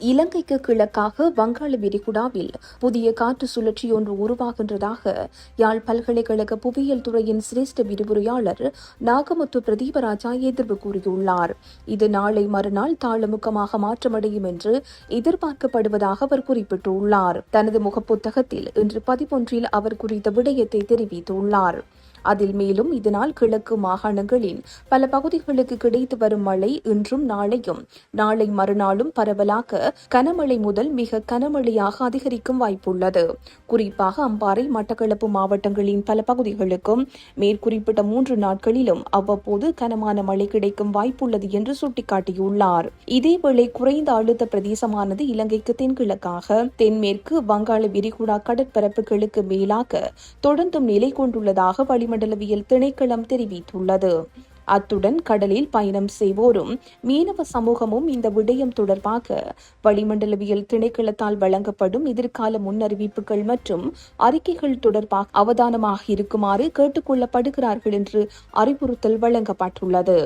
இலங்கைக்கு கிழக்காக வங்காள விரிகுடாவில் புதிய காற்று சுழற்சி ஒன்று உருவாகின்றதாக யாழ் பல்கலைக்கழக புவியியல் துறையின் சிரேஷ்ட விரிவுரையாளர் நாகமுத்து பிரதீபராஜா எதிர்ப்பு கூறியுள்ளார். இது நாளை மறுநாள் தாளமுக்கமாக மாற்றமடையும் என்று எதிர்பார்க்கப்படுவதாக அவர் குறிப்பிட்டுள்ளார். தனது முகப்புத்தகத்தில் இன்று பதிவொன்றில் அவர் குறித்த விடயத்தை தெரிவித்துள்ளார். அதில் மேலும் இதனால் கிழக்கு மாகாணங்களின் பல பகுதிகளுக்கு கிடைத்து வரும் மழை இன்றும் நாளையும். நாளை மறுநாளும் பரவலாக கனமழை முதல் மிக கனமழையாக அதிகரிக்கும் வாய்ப்புள்ளது. குறிப்பாக அம்பாறை மட்டக்களப்பு மாவட்டங்களின் பல பகுதிகளுக்கும் மேற்குறிப்பிட்ட மூன்று நாட்களிலும் அவ்வப்போது கனமான மழை கிடைக்கும் வாய்ப்புள்ளது என்று சுட்டிக்காட்டியுள்ளார். இதேவேளை குறைந்த அழுத்த பிரதேசமானது இலங்கைக்கு தென்கிழக்காக தென்மேற்கு வங்காள விரிகுடா கடற்பரப்புகளுக்கு மேலாக தொடர்ந்தும் நிலை கொண்டுள்ளதாக வழி வளிமண்டலவியல் திணைக்களம் தெரிவித்துள்ளது. அத்துடன் கடலில் பயணம் செய்வோரும் மீனவ சமூகமும் இந்த விடயம் தொடர்பாக வளிமண்டலவியல் திணைக்களத்தால் வழங்கப்படும் எதிர்கால முன்னறிவிப்புகள் மற்றும் அறிக்கைகள் தொடர்பாக அவதானமாக இருக்குமாறு கேட்டுக்கொள்ளப்படுகிறார்கள் என்று அறிவுறுத்தல் வழங்கப்பட்டுள்ளது.